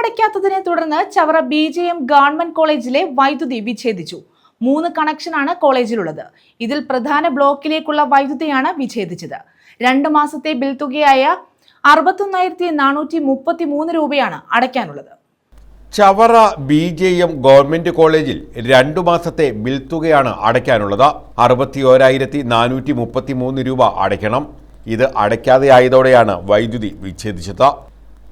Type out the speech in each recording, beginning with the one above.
പണമടയ്ക്കാത്തതിനെ തുടർന്ന് Chavara B J M government കോളേജിലെ വൈദ്യുതി വിച്ഛേദിച്ചു. മൂന്ന് കണക്ഷനാണ് കോളേജിലുള്ളത്. ഇതിൽ പ്രധാന ബ്ലോക്കിലേക്കുള്ള വൈദ്യുതിയാണ് വിച്ഛേദിച്ചത്. രണ്ട് മാസത്തെ ബിൽ തുകയായ അറുപത്തൊന്നായിരത്തി നാനൂറ്റി മുപ്പത്തി മൂന്ന് രൂപയാണ് അടയ്ക്കാനുള്ളത്. Chavara B J M government കോളേജിൽ രണ്ടു മാസത്തെ ബിൽ തുകയാണ് അടയ്ക്കാനുള്ളത്. അറുപത്തി ഓരായിരത്തി നാനൂറ്റി മുപ്പത്തി മൂന്ന് രൂപ അടയ്ക്കണം. ഇത് അടയ്ക്കാതെയായതോടെയാണ് വൈദ്യുതി വിച്ഛേദിച്ചത്.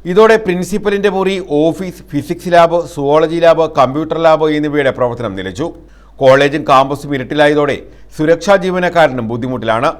ഇതോടെ പ്രിൻസിപ്പലിന്റെ മുറി office physics lab zoology lab computer lab എന്നിവയുടെ പ്രവർത്തനം നിലച്ചു. കോളേജും കാമ്പസും ഇരട്ടിലായതോടെ സുരക്ഷാ ജീവനക്കാരനും ബുദ്ധിമുട്ടിലാണ്.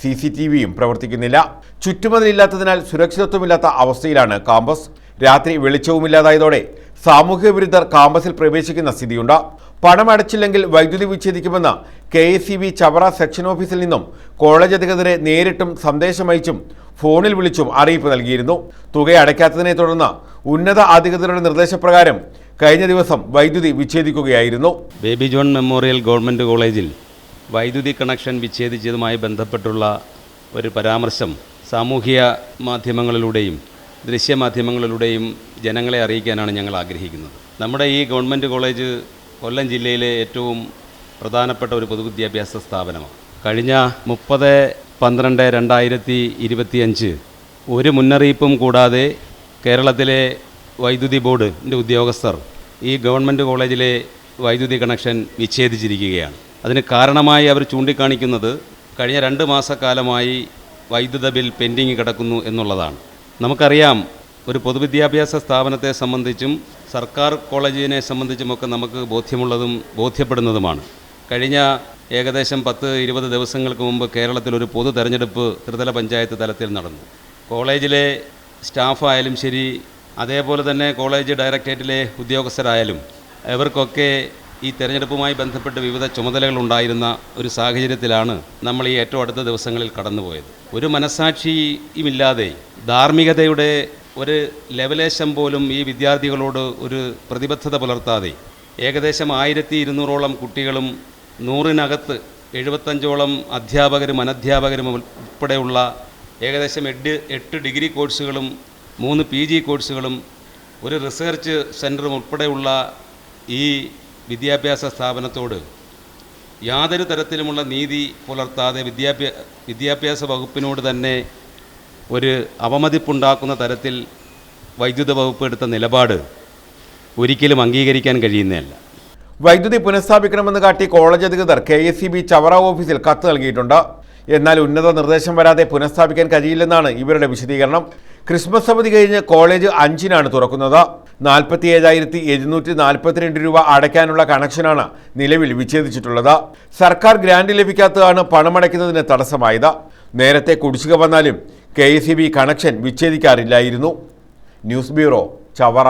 സി സി ടി വിയും പ്രവർത്തിക്കുന്നില്ല. ചുറ്റുമതിലില്ലാത്തതിനാൽ സുരക്ഷിതത്വമില്ലാത്ത അവസ്ഥയിലാണ് കാമ്പസ്. രാത്രി വെളിച്ചവുമില്ലാതായതോടെ സാമൂഹ്യ വിരുദ്ധർ കാമ്പസിൽ പ്രവേശിക്കുന്ന സ്ഥിതിയുണ്ട്. പണം അടച്ചില്ലെങ്കിൽ വൈദ്യുതി വിച്ഛേദിക്കുമെന്ന് K S C B Chavara section ഓഫീസിൽ നിന്നും കോളേജ് അധികൃതരെ നേരിട്ടും സന്ദേശമയച്ചും ഫോണിൽ വിളിച്ചും അറിയിപ്പ് നൽകിയിരുന്നു. തുക അടയ്ക്കാത്തതിനെ തുടർന്ന് ഉന്നത അധികൃതരുടെ നിർദ്ദേശപ്രകാരം കഴിഞ്ഞ ദിവസം വൈദ്യുതി വിച്ഛേദിക്കുകയായിരുന്നു. ബേബി ജോൺ മെമ്മോറിയൽ ഗവൺമെന്റ് കോളേജിൽ വൈദ്യുതി കണക്ഷൻ വിച്ഛേദിച്ചതുമായി ബന്ധപ്പെട്ടുള്ള ഒരു പരാമർശം സാമൂഹിക മാധ്യമങ്ങളിലൂടെയും ദൃശ്യമാധ്യമങ്ങളിലൂടെയും ജനങ്ങളെ അറിയിക്കാനാണ് ഞങ്ങൾ ആഗ്രഹിക്കുന്നത്. നമ്മുടെ ഈ ഗവൺമെന്റ് കോളേജ് കൊല്ലം ജില്ലയിലെ ഏറ്റവും പ്രധാനപ്പെട്ട ഒരു പൊതുവിദ്യാഭ്യാസ സ്ഥാപനമാണ്. കഴിഞ്ഞ മുപ്പത് പന്ത്രണ്ട് രണ്ടായിരത്തി ഇരുപത്തിയഞ്ച്. ഒരു മുന്നറിയിപ്പും കൂടാതെ കേരളത്തിലെ വൈദ്യുതി ബോർഡിന്റെ ഉദ്യോഗസ്ഥർ ഈ ഗവൺമെന്റ് കോളേജിലെ വൈദ്യുതി കണക്ഷൻ വിച്ഛേദിച്ചിരിക്കുകയാണ്. അതിന് കാരണമായി അവർ ചൂണ്ടിക്കാണിക്കുന്നത് കഴിഞ്ഞ രണ്ട് മാസക്കാലമായി വൈദ്യുത ബിൽ പെൻഡിങ് കിടക്കുന്നു എന്നുള്ളതാണ്. നമുക്കറിയാം ഒരു പൊതുവിദ്യാഭ്യാസ സ്ഥാപനത്തെ സംബന്ധിച്ചും സർക്കാർ കോളേജിനെ സംബന്ധിച്ചുമൊക്കെ നമുക്ക് ബോധ്യമുള്ളതും ബോധ്യപ്പെടുന്നതുമാണ്. കഴിഞ്ഞ ഏകദേശം പത്ത് ഇരുപത് ദിവസങ്ങൾക്ക് മുമ്പ് കേരളത്തിൽ ഒരു പൊതു തെരഞ്ഞെടുപ്പ് ത്രിതല പഞ്ചായത്ത് തലത്തിൽ നടന്നു. കോളേജിലെ സ്റ്റാഫായാലും ശരി അതേപോലെ തന്നെ കോളേജ് ഡയറക്ടറേറ്റിലെ ഉദ്യോഗസ്ഥരായാലും ഇവർക്കൊക്കെ ഈ തെരഞ്ഞെടുപ്പുമായി ബന്ധപ്പെട്ട് വിവിധ ചുമതലകൾ ഉണ്ടായിരുന്ന ഒരു സാഹചര്യത്തിലാണ് നമ്മൾ ഈ ഏറ്റവും അടുത്ത ദിവസങ്ങളിൽ കടന്നുപോയത്. ഒരു മനസാക്ഷിയുമില്ലാതെ ധാർമ്മികതയുടെ ഒരു ലെവലേശം പോലും ഈ വിദ്യാർത്ഥികളോട് ഒരു പ്രതിബദ്ധത പുലർത്താതെ ഏകദേശം ആയിരത്തി ഇരുന്നൂറോളം കുട്ടികളും നൂറിനകത്ത് എഴുപത്തഞ്ചോളം അധ്യാപകരും അനധ്യാപകരും ഉൾപ്പെടെയുള്ള ഏകദേശം എട്ട് എട്ട് ഡിഗ്രി കോഴ്സുകളും മൂന്ന് പി ജി കോഴ്സുകളും ഒരു റിസർച്ച് സെന്ററും ഉൾപ്പെടെയുള്ള ഈ വിദ്യാഭ്യാസ സ്ഥാപനത്തോട് യാതൊരു തരത്തിലുമുള്ള നീതി പുലർത്താതെ വിദ്യാഭ്യാ വിദ്യാഭ്യാസ വകുപ്പിനോട് തന്നെ ഒരു അവമതിപ്പുണ്ടാക്കുന്ന തരത്തിൽ വൈദ്യുത വകുപ്പ് എടുത്ത നിലപാട് ഒരിക്കലും അംഗീകരിക്കാൻ കഴിയുന്നതല്ല. വൈദ്യുതി പുനഃസ്ഥാപിക്കണമെന്ന് കാട്ടി കോളേജ് അധികൃതർ K S C B Chavara ഓഫീസിൽ കത്ത് നൽകിയിട്ടുണ്ട്. എന്നാൽ ഉന്നത നിർദ്ദേശം വരാതെ പുനഃസ്ഥാപിക്കാൻ കഴിയില്ലെന്നാണ് ഇവരുടെ വിശദീകരണം. ക്രിസ്മസ് അവധി കഴിഞ്ഞ് കോളേജ് അഞ്ചിനാണ് തുറക്കുന്നത്. നാൽപ്പത്തി ഏഴായിരത്തി എഴുന്നൂറ്റി നാൽപ്പത്തിരണ്ട് രൂപ അടയ്ക്കാനുള്ള കണക്ഷനാണ് നിലവിൽ വിച്ഛേദിച്ചിട്ടുള്ളത്. സർക്കാർ ഗ്രാന്റ് ലഭിക്കാത്തതാണ് പണമടയ്ക്കുന്നതിന് തടസ്സമായത്. നേരത്തെ കുടിശ്ശിക വന്നാലും K connection വിച്ഛേദിക്കാറില്ലായിരുന്നു. News bureau Chavara.